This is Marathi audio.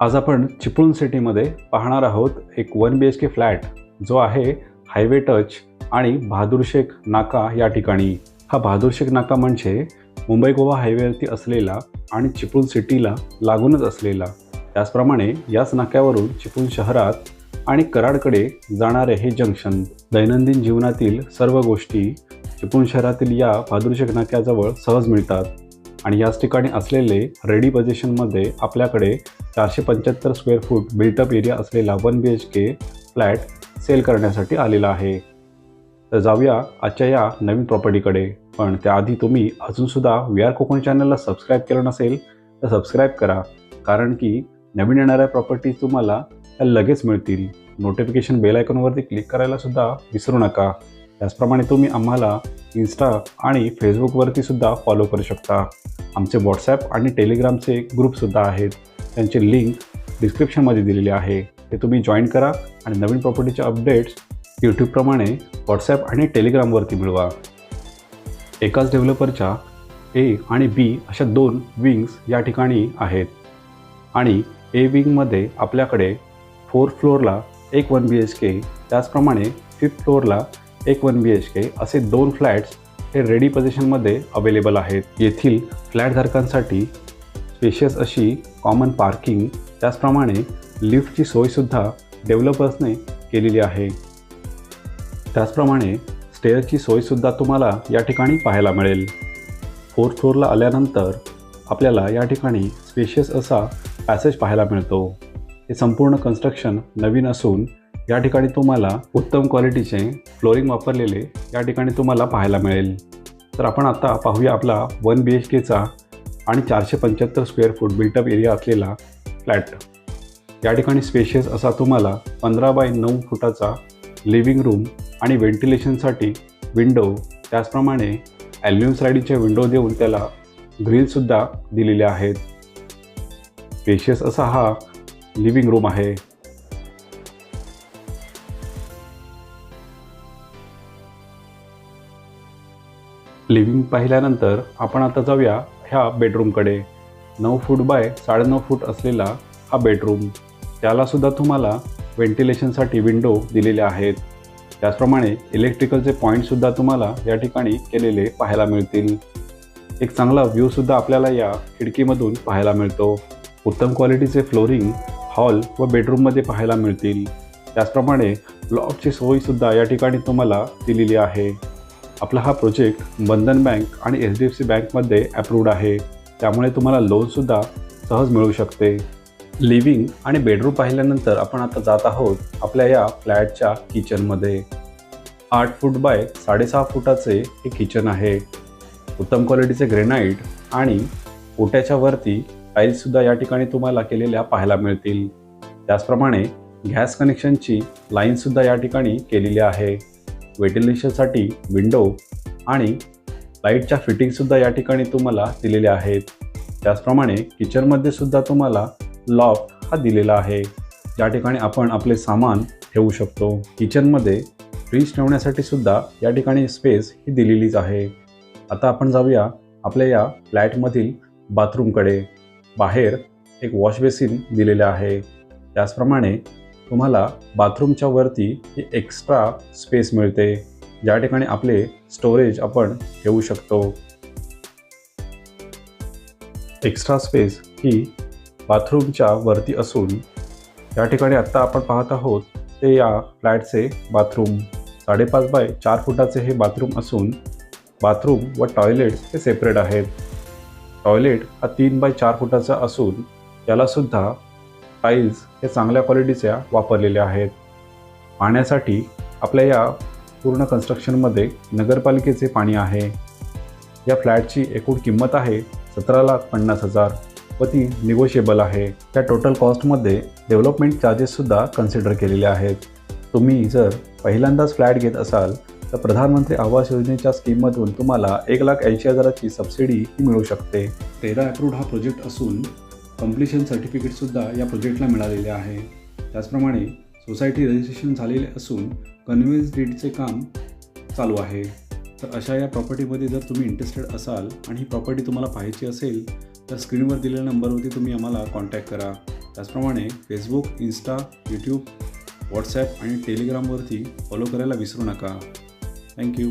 आज आपण चिपळूण सिटीमध्ये पाहणार आहोत एक one B H K flat जो आहे हायवे टच आणि बहादूरशेख नाका या ठिकाणी. हा बहादूरशेख नाका म्हणजे मुंबई गोवा हायवेवरती असलेला आणि चिपळूण सिटीला लागूनच असलेला. त्याचप्रमाणे याच नाक्यावरून चिपळूण शहरात आणि कराडकडे जाणारे हे जंक्शन दैनंदिन जीवनातील सर्व गोष्टी चिपळूण शहरातील या बहादूरशेख नाक्याजवळ सहज मिळतात. आणि याच ठिकाणी असलेले रेडी पोझिशनमध्ये आपल्याकडे चारशे पंच्याहत्तर square feet built up area असलेला one B H K flat sale करण्यासाठी आलेला आहे. तर जाऊया आजच्या या नवीन प्रॉपर्टीकडे पण त्याआधी तुम्ही अजूनसुद्धा वी आर कोकण चॅनलला सबस्क्राईब केलं नसेल तर सबस्क्राईब करा. कारण की नवीन येणाऱ्या प्रॉपर्टी तुम्हाला त्या लगेच मिळतील. नोटिफिकेशन बेल आयकॉनवरती क्लिक करायलासुद्धा विसरू नका. त्याचप्रमाणे तुम्ही आम्हाला इन्स्टा आणि फेसबुकवरती सुद्धा फॉलो करू शकता. आमचे व्हॉट्सॲप आणि टेलिग्रामचे ग्रुपसुद्धा आहेत. त्यांचे लिंक डिस्क्रिप्शनमध्ये दिलेली आहे. ते तुम्ही जॉईन करा आणि नवीन प्रॉपर्टीचे अपडेट्स यूट्यूबप्रमाणे व्हॉट्सॲप आणि टेलिग्रामवरती मिळवा. एकाच डेव्हलपरच्या ए आणि बी अशा दोन विंग्स या ठिकाणी आहेत. आणि ए विंगमध्ये आपल्याकडे फोर्थ फ्लोअरला एक वन बी एच के त्याचप्रमाणे फिफ्थ फ्लोअरला एक वन बी एच के असे दोन फ्लॅट्स हे रेडी पोझिशनमध्ये अवेलेबल आहेत. येथील फ्लॅटधारकांसाठी स्पेशियस अशी कॉमन पार्किंग त्याचप्रमाणे लिफ्टची सोयसुद्धा डेव्हलपर्सने केलेली आहे. त्याचप्रमाणे स्टेअरची सोयसुद्धा तुम्हाला या ठिकाणी पाहायला मिळेल. फोर्थ फ्लोअरला आल्यानंतर आपल्याला या ठिकाणी स्पेशियस असा पॅसेज पाहायला मिळतो. हे संपूर्ण कन्स्ट्रक्शन नवीन असून या ठिकाणी तुम्हाला उत्तम क्वालिटीचे फ्लोरिंग वापरलेले या ठिकाणी तुम्हाला पाहायला मिळेल. तर आपण आता पाहूया आपला वन बी एच केचा आणि चारशे पंच्याहत्तर square foot built up area असलेला फ्लॅट या ठिकाणी स्पेशियस असा तुम्हाला पंधरा बाय नऊ फुटाचा लिव्हिंग रूम आणि व्हेंटिलेशनसाठी विंडो त्याचप्रमाणे ॲल्युम स्लायडिंगचे विंडो देऊन त्याला ग्रिलसुद्धा दिलेले आहेत. स्पेशियस असा हा लिव्हिंग रूम आहे. लिव्हिंग पाहिल्यानंतर आपण आता जाऊया ह्या बेडरूमकडे नऊ फूट बाय साडेनऊ फूट असलेला हा बेडरूम त्यालासुद्धा तुम्हाला व्हेंटिलेशनसाठी विंडो दिलेले आहेत. त्याचप्रमाणे इलेक्ट्रिकलचे पॉईंटसुद्धा तुम्हाला या ठिकाणी केलेले पाहायला मिळतील. एक चांगला व्ह्यूसुद्धा आपल्याला या खिडकीमधून पाहायला मिळतो. उत्तम क्वालिटीचे फ्लोरिंग हॉल व बेडरूममध्ये पाहायला मिळतील. त्याचप्रमाणे लॉकची सोयीसुद्धा या ठिकाणी तुम्हाला दिलेली आहे. आपला हा प्रोजेक्ट बंधन बँक आणि एच डी एफ सी बँकमध्ये अप्रूव्ड आहे. त्यामुळे तुम्हाला लोनसुद्धा सहज मिळू शकते. लिव्हिंग आणि बेडरूम पाहिल्यानंतर आपण आता जात आहोत आपल्या या फ्लॅटच्या किचनमध्ये आठ फूट बाय साडेसहा फुटाचे हे किचन आहे. उत्तम क्वालिटीचे ग्रेनाईट आणि ओट्याच्या वरती टाईल्ससुद्धा या ठिकाणी तुम्हाला केलेल्या पाहायला मिळतील. त्याचप्रमाणे गॅस कनेक्शनची लाईनसुद्धा या ठिकाणी केलेली आहे. व्हेंटिलेशनसाठी विंडो आणि लाईटच्या फिटिंगसुद्धा या ठिकाणी तुम्हाला दिलेल्या आहेत. त्याचप्रमाणे किचनमध्ये सुद्धा तुम्हाला लॉक हा दिलेला आहे. ज्या ठिकाणी आपण आपले सामान ठेवू शकतो. किचनमध्ये फ्रीज ठेवण्यासाठी सुद्धा या ठिकाणी स्पेस ही दिलेलीच आहे. आता आपण जाऊया आपल्या या फ्लॅटमधील बाथरूमकडे. बाहेर एक वॉश बेसिन दिलेले आहे. त्याचप्रमाणे तुम्हाला बाथरूमच्या वरती ही एक्स्ट्रा स्पेस मिळते. ज्या ठिकाणी आपले स्टोरेज आपण ठेवू शकतो. एक्स्ट्रा स्पेस ही बाथरूमच्या वरती असून या ठिकाणी आत्ता आपण पाहत आहोत ते या फ्लॅटचे बाथरूम. साडेपाच बाय चार फुटाचे हे बाथरूम असून बाथरूम व टॉयलेट्स हे सेपरेट आहेत. टॉयलेट हा तीन बाय चार फुटाचा असून त्यालासुद्धा टाईल्स हे चांगल्या क्वालिटीच्या वापरलेल्या आहेत. पाण्यासाठी आपल्या या पूर्ण कन्स्ट्रक्शनमध्ये नगरपालिकेचे पाणी आहे. या फ्लॅटची एकूण किंमत आहे सतरा लाख पन्नास हजार व ती निगोशिएबल आहे. त्या टोटल कॉस्टमध्ये डेव्हलपमेंट चार्जेससुद्धा कन्सिडर केलेले आहेत. तुम्ही जर पहिल्यांदाच फ्लॅट घेत असाल तर प्रधानमंत्री आवास योजनेच्या स्कीममधून तुम्हाला एक लाख ऐंशी हजाराची सबसिडी मिळू शकते. तेरा अप्रूव्ड हा प्रोजेक्ट असून कम्प्लिशन सर्टिफिकेटसुद्धा या प्रोजेक्टला मिळालेले आहे. त्याचप्रमाणे सोसायटी रजिस्ट्रेशन झालेले असून कन्व्हिन्स डीडचे काम चालू आहे. तर अशा या प्रॉपर्टीमध्ये जर तुम्ही इंटरेस्टेड असाल आणि ही प्रॉपर्टी तुम्हाला पाहायची असेल तर स्क्रीनवर दिलेल्या नंबरवरती तुम्ही आम्हाला कॉन्टॅक्ट करा. त्याचप्रमाणे फेसबुक इन्स्टा यूट्यूब व्हॉट्सॲप आणि टेलिग्रामवरती फॉलो करायला विसरू नका. थँक्यू